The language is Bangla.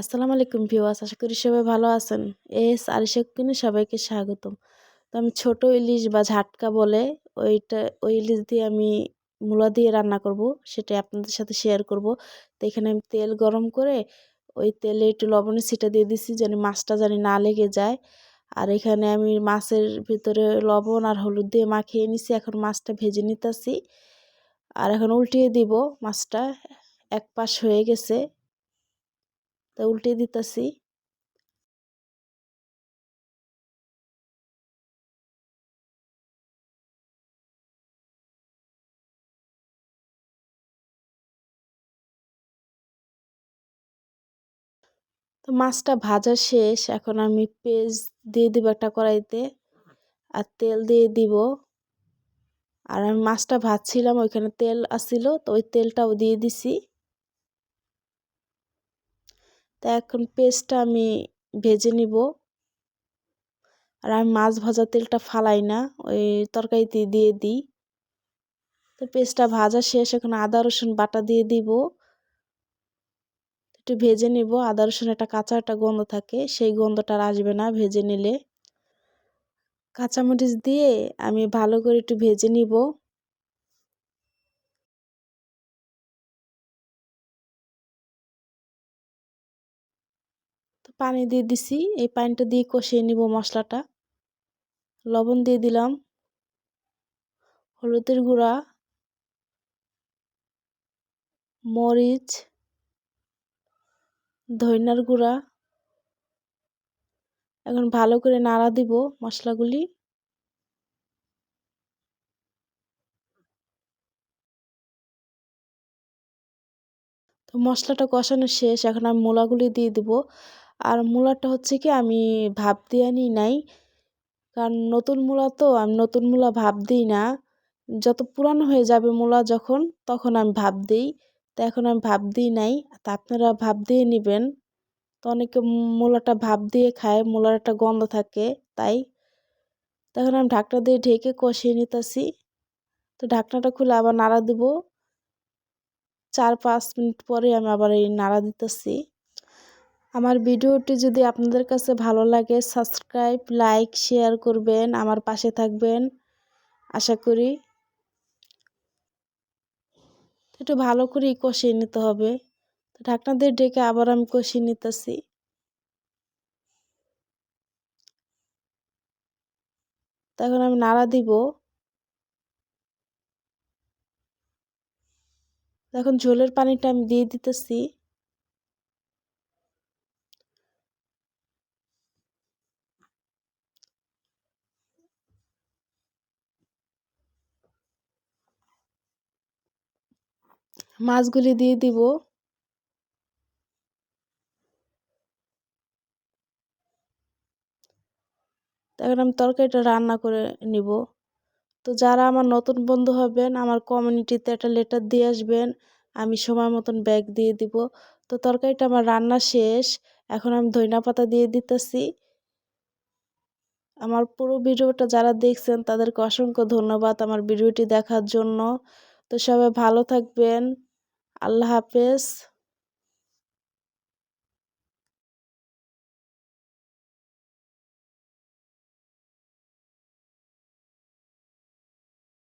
আসসালামু আলাইকুম ভিউয়ার্স, আশা করি সবাই ভালো আছেন। এস আরিশাকিনে সবাইকে স্বাগতম। তো আমি ছোট ইলিশ বা ঝাটকা বলে ওইটা, ওই ইলিশ দিয়ে আমি মূলা দিয়ে রান্না করব সেটা আপনাদের সাথে শেয়ার করব। তো এখানে আমি তেল গরম করে ওই তেলে একটু লবণের ছিটা দিয়ে দিছি যেন মাছটা জানি না লেগে যায়। আর এখানে আমি মাছের ভিতরে লবণ আর হলুদ দিয়ে মাখিয়ে নিছি, এখন মাছটা ভেজে নিতেছি। আর এখন উল্টিয়ে দিব মাছটা, এক পাশ হয়ে গেছে। তা উল্টে দিতেছি। তো মাছটা ভাজা শেষ, এখন আমি পেঁয়াজ দিয়ে দিব একটা কড়াইতে আর তেল দিয়ে দিব। আর আমি মাছটা ভাজছিলাম, ওইখানে তেল আসছিল তো ওই তেলটাও দিয়ে দিছি। তা এখন পেস্টটা আমি ভেজে নিব। আর আমি মাছ ভাজা তেলটা ফালাই না, ওই তরকারিতে দিয়ে দিই। তো পেস্টটা ভাজা শেষ, এখন আদা, রসুন বাটা দিয়ে দিব। একটু ভেজে নিব, আদা রসুন একটা কাঁচা একটা গন্ধ থাকে, সেই গন্ধটা আর আসবে না ভেজে নিলে। কাঁচামরিচ দিয়ে আমি ভালো করে একটু ভেজে নিব। পানি দিয়ে দিছি। এই পানিটা দিয়ে কষিয়ে নিব মশলাটা। লবণ দিয়ে দিলাম। হলুদের গুঁড়া। মরিচ। ধইনার গুঁড়া। এখন ভালো করে নাড়া দিব মশলাগুলি। তো মশলাটা কষানো শেষ। এখন আমি মূলাগুলি দিয়ে দিব। আর মূলাটা হচ্ছে কি আমি ভাপ দিয়ে নিই নাই। কারণ নতুন মূলা তো, আমি নতুন মূলা ভাপ দিই না। যত পুরানো হয়ে যাবে মূলা যখন, তখন আমি ভাপ দিই। তো এখন আমি ভাপ দিই নাই। তা আপনারা ভাপ দিয়ে নেবেন। তো অনেকে মূলাটা ভাপ দিয়ে খায়, মূলার একটা গন্ধ থাকে, তাই। তখন আমি ঢাকনা দিয়ে ঢেকে কষিয়ে নিতেছি। তো ঢাকনাটা খুলে আবার নাড়া দেব। চার পাঁচ মিনিট পরে আমি আবার এই নাড়া দিতেছি। আমার ভিডিওটি যদি আপনাদের কাছে ভালো লাগে সাবস্ক্রাইব লাইক শেয়ার করবেন, আমার পাশে থাকবেন। আশা করি একটু ভালো করেই কষিয়ে নিতে হবে। তো ঢাকনা দিয়ে ডেকে আবার আমি কষিয়ে নিতেছি। তখন আমি নাড়া দিব। এখন ঝোলের পানিটা আমি দিয়ে দিতেছি। মাছগুলি দিয়ে দিব। এখন আমি তরকারিটা রান্না করে নিব। তো যারা আমার নতুন বন্ধু হবেন, আমার কমিউনিটিতে একটা লেটার দিয়ে আসবেন, আমি সময় মতন ব্যাগ দিয়ে দিব। তো তরকারিটা আমার রান্না শেষ, এখন আমি ধইনা পাতা দিয়ে দিতেছি। আমার পুরো ভিডিওটা যারা দেখছেন, তাদেরকে অসংখ্য ধন্যবাদ আমার ভিডিওটি দেখার জন্য। তো সবাই ভালো থাকবেন। আল্লাহ হাফেজ।